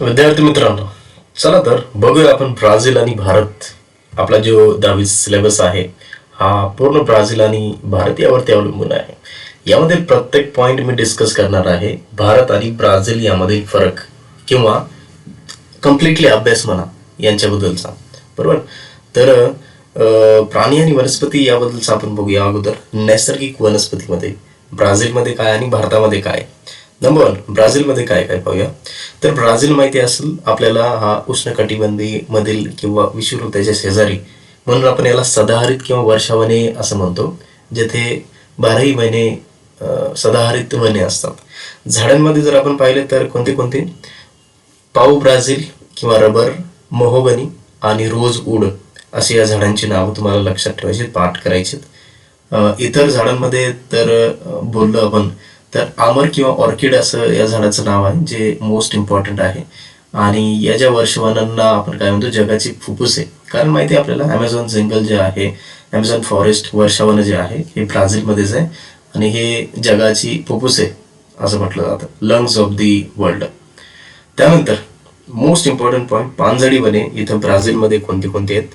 विद्यार्थी मित्रांनो चला तर बघूया आपण ब्राझील आणि भारत. आपला जो दहावी सिलेबस आहे हा पूर्ण ब्राझील आणि भारत यावरती अवलंबून आहे. यामध्ये प्रत्येक पॉइंट मी डिस्कस करणार आहे भारत आणि ब्राझील यामधील फरक किंवा कम्प्लिटली अभ्यास म्हणा यांच्याबद्दलचा. बरोबर? तर प्राणी आणि वनस्पती याबद्दलचा आपण बघूया अगोदर. नैसर्गिक वनस्पतीमध्ये ब्राझीलमध्ये काय आणि भारतामध्ये काय? नंबर वन ब्राझीलमध्ये काय काय पाहूया? तर ब्राझील माहिती असेल आपल्याला हा उष्णकटिबंधी मधील किंवा विषुवृत्ताच्या शेजारी म्हणून आपण याला सदाहरित किंवा वर्षावने असं म्हणतो जेथे बाराही महिने सदाहरित वने असतात. झाडांमध्ये जर आपण पाहिले तर कोणते कोणते? पाऊ ब्राझील किंवा रबर मोहोगनी आणि रोज उड अशी या झाडांची नावं तुम्हाला लक्षात ठेवायची पाठ करायची इतर झाडांमध्ये तर बोललो आपण तर आमर किंवा ऑर्किड असं या झाडाचं नाव आहे जे मोस्ट इम्पॉर्टंट आहे. आणि या ज्या वर्षवानांना आपण काय म्हणतो जगाची फुफ्फुस आहे. कारण माहिती आहे आपल्याला अमेझॉन जंगल जे आहे अमेझॉन फॉरेस्ट वर्षावन जे आहे हे ब्राझीलमध्येच आहे. आणि हे जगाची फुफ्फुस आहे असं म्हटलं जातं. लंग्स ऑफ दी वर्ल्ड त्यानंतर मोस्ट इम्पॉर्टंट पॉईंट पानझडी वने इथं ब्राझीलमध्ये कोणती कोणती आहेत?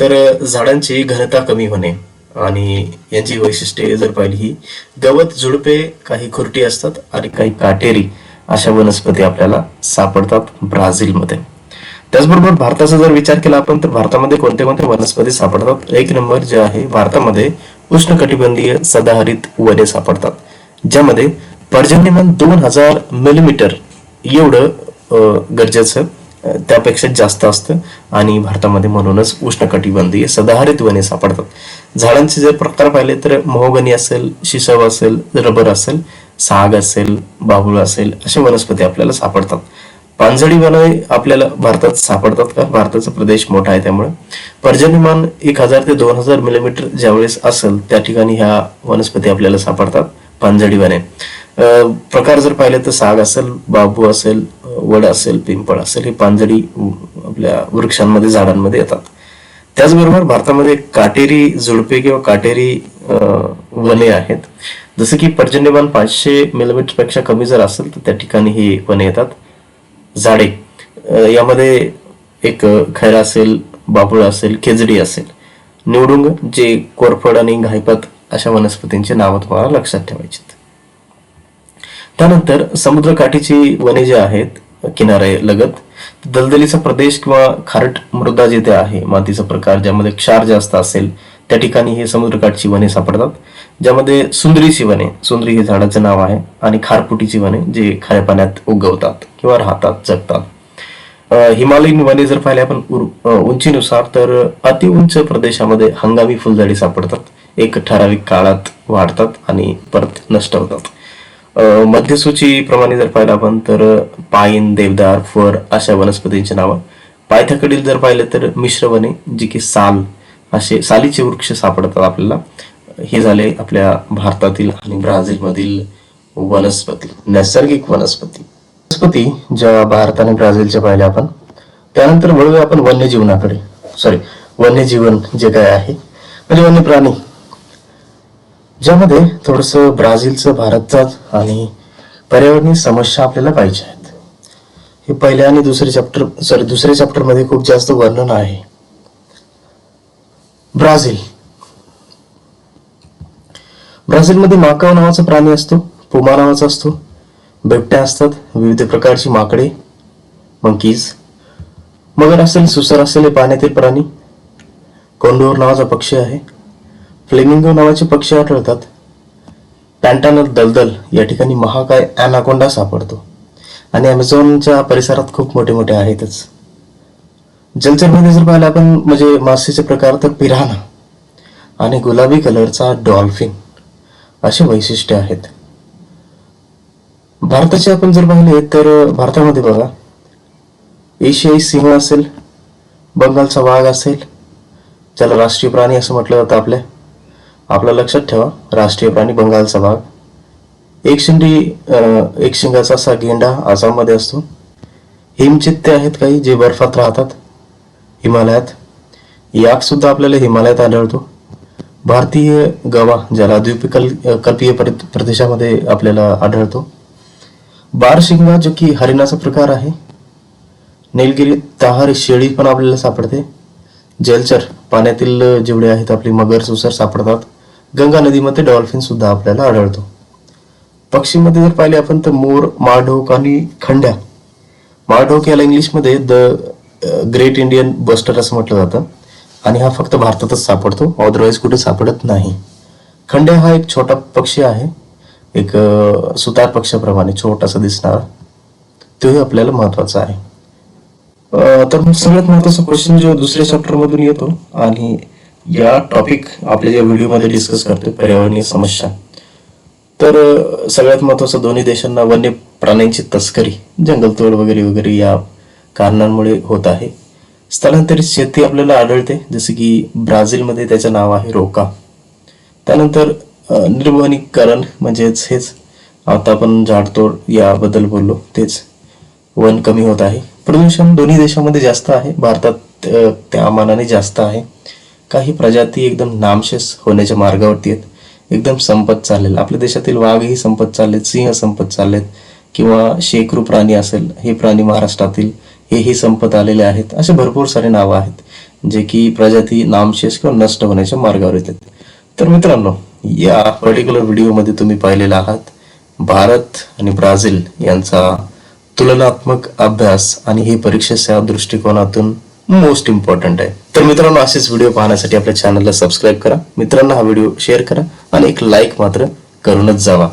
तर झाडांची घनता कमी होणे. आणि यांची वैशिष्ट्ये जर पाहिली ही गवत झुडपे काही खुरटी असतात आणि काही काटेरी अशा वनस्पती आपल्याला सापडतात ब्राझीलमध्ये. त्याचबरोबर भारताचा जर विचार केला आपण तर भारतामध्ये कोणते कोणते वनस्पती सापडतात? एक नंबर जे आहे भारतामध्ये उष्णकटिबंधीय सदाहरित वने सापडतात ज्यामध्ये पर्जन्यमान दोन हजार मिलीमीटर एवढं गरजेचं त्यापेक्षा जास्त असतं आणि भारतामध्ये म्हणूनच उष्णकटिबंधीय सदाहरित वने सापडतात. झाडांचे जर प्रकार पाहिले तर मोहगनी असेल शिसव असेल रबर असेल साग असेल बाहुळ असेल असे वनस्पती आपल्याला सापडतात. पानझडी वने आपल्याला भारतात सापडतात का? भारताचा प्रदेश मोठा आहे त्यामुळे. पर्जन्यमान एक हजार ते दोन हजार मिलीमीटर ज्यावेळेस असेल त्या ठिकाणी ह्या वनस्पती आपल्याला सापडतात पानझडी वने. प्रकार जर पाहिले तर साग असेल बांबू असेल वड असेल पिंपळ असेल हे पानझडी आपल्या वृक्षांमध्ये झाडांमध्ये येतात. त्याचबरोबर भारतामध्ये काटेरी झुडपे किंवा काटेरी अं, वने आहेत. जसं की पर्जन्यमान पाचशे मिलीमीटरपेक्षा कमी जर असेल तर त्या ठिकाणी ही वने येतात. झाडे यामध्ये एक खैर खैरा असेल बाभूळ असेल खेजडी असेल. निवडुंग जे कोरफड आणि घायपात अशा वनस्पतींची नावं तुम्हाला लक्षात ठेवायची त्यानंतर समुद्रकाठीची वने जी आहेत किनारे लगत दलदलीचा प्रदेश किंवा खारट मृदा जिथे आहे मातीचा प्रकार ज्यामध्ये क्षार जास्त असेल त्या ठिकाणी हे समुद्रकाठची वने सापडतात ज्यामध्ये सुंदरीची वने सुंदरी हे झाडाचं नाव आहे आणि खारफुटीची वने जे खाऱ्या पाण्यात उगवतात किंवा राहतात जगतात. हिमालयीन वने जर पाहिले आपण उंचीनुसार तर अति उंच प्रदेशामध्ये हंगामी फुलझाडी सापडतात एक ठराविक काळात वाढतात आणि परत नष्ट होतात. मध्यसूचीप्रमाणे मध्यसूची प्रमाणे जर पाहिलं आपण तर पाईन देवदार फर अशा वनस्पतींची नावं. पायथ्याकडील जर पाहिलं तर मिश्र वने जी की साल असे सालीचे वृक्ष सापडतात आपल्याला. हे झाले आपल्या भारतातील आणि ब्राझीलमधील वनस्पती नैसर्गिक वनस्पती. वनस्पती ज्या भारत आणि ब्राझीलच्या पाहिल्या आपण त्यानंतर वळूया आपण वन्यजीवनाकडे. सॉरी वन्यजीवन जे काय आहे म्हणजे वन्य प्राणी ज्यामध्ये थोडस ब्राझीलचं भारतात आणि पर्यावरणीय समस्या आपल्याला पाहिजे आहेत. हे पहिल्या आणि दुसरे चॅप्टर सॉरी दुसऱ्या चॅप्टरमध्ये खूप जास्त वर्णन आहे. ब्राझील. ब्राझीलमध्ये माकाव नावाचा प्राणी असतो पुमा नावाचा असतो बिबट्या असतात विविध प्रकारची माकडे मंकीज मगर असेल सुसर असेल पाण्यातील प्राणी कोंडोर नावाचा पक्षी आहे. फ्लेमिंगो नावाचे पक्षी आढळतात. पॅन्टानल दलदल या ठिकाणी महाकाय अॅनाकोंडा सापडतो. आणि अमेझॉनच्या परिसरात खूप मोठे मोठे आहेतच. जलचरमध्ये जर पाहिलं आपण म्हणजे मासेचे प्रकार तर पिराना आणि गुलाबी कलरचा डॉल्फिन असे वैशिष्ट्य आहेत. भारताचे आपण जर पाहिले तर भारतामध्ये बघा एशियाई सिंह असेल बंगालचा वाघ असेल ज्याला राष्ट्रीय प्राणी असं म्हटलं जातं आपल्या. आपल्या लक्षात ठेवा. राष्ट्रीय प्राणी बंगालचा भाग एक शिंडी एक शिंगाचा असा गेंडा आसाममध्ये असतो. हिमचित्ते आहेत काही जे बर्फात राहतात. हिमालयात. याक सुद्धा आपल्याला हिमालयात आढळतो. भारतीय गवा ज्याला द्वीपकल कल्पीय प्रदेशामध्ये आपल्याला आढळतो. बारशिंगा जो की हरिणाचा प्रकार आहे. निलगिरी तहार शेळी पण आपल्याला सापडते. जलचर पाण्यातील जेवढे आहेत आपली मगर सुसर सापडतात. गंगा नदीमध्ये डॉल्फिन सुद्धा आपल्याला आढळतो. पक्षीमध्ये जर पाहिले आपण तर मोर माढोक आणि खंड्या. माढोक याला इंग्लिशमध्ये द ग्रेट इंडियन बस्टर असं म्हटलं जातं. आणि हा फक्त भारतातच सापडतो अदरवाईज कुठे सापडत नाही. खंड्या हा एक छोटा पक्षी आहे. एक सुतार पक्षाप्रमाणे छोटासा दिसणारा. तोही आपल्याला महत्त्वाचा आहे. तर मग सगळ्यात महत्त्वाचा क्वेश्चन जो दुसऱ्या चॅप्टरमधून येतो आणि या टॉपिक आपल्या या व्हिडिओमध्ये डिस्कस करतो पर्यावरणीय समस्या. तर सगळ्यात महत्वाचं दोन्ही देशांना वन्य प्राण्यांची तस्करी जंगलतोड वगैरे वगैरे या कारणांमुळे होत आहे. स्थलांतरित शेती आपल्याला आढळते जसे की ब्राझीलमध्ये त्याचं नाव आहे रोका. त्यानंतर निर्वनीकरण म्हणजेच हेच. आता आपण झाडतोड याबद्दल बोललो तेच. वन कमी होत आहे. प्रदूषण दोन्ही देशामध्ये जास्त आहे. भारतात त्या मानाने जास्त आहे. काही प्रजाती एकदम नामशेष होण्याच्या मार्गावरती आहेत. एकदम संपत चाललेलं. आपल्या देशातील वाघही संपत चाललेत सिंह संपत चाललेत किंवा शेकरू प्राणी असेल हे प्राणी महाराष्ट्रातील हेही संपत आलेले आहेत. असे भरपूर सारे नावं आहेत जे की प्रजाती नामशेष किंवा नष्ट होण्याच्या मार्गावर येतात. तर मित्रांनो या पर्टिक्युलर व्हिडिओमध्ये तुम्ही पाहिलेला आहात भारत आणि ब्राझील यांचा तुलनात्मक अभ्यास आणि हे परीक्षेच्या दृष्टिकोनातून मोस्ट इम्पॉर्टंट आहे. तर मित्रांनो असेच व्हिडिओ पाहण्यासाठी आपल्या चॅनलला सबस्क्राईब करा. मित्रांना हा व्हिडिओ शेअर करा आणि एक लाईक मात्र करूनच जावा.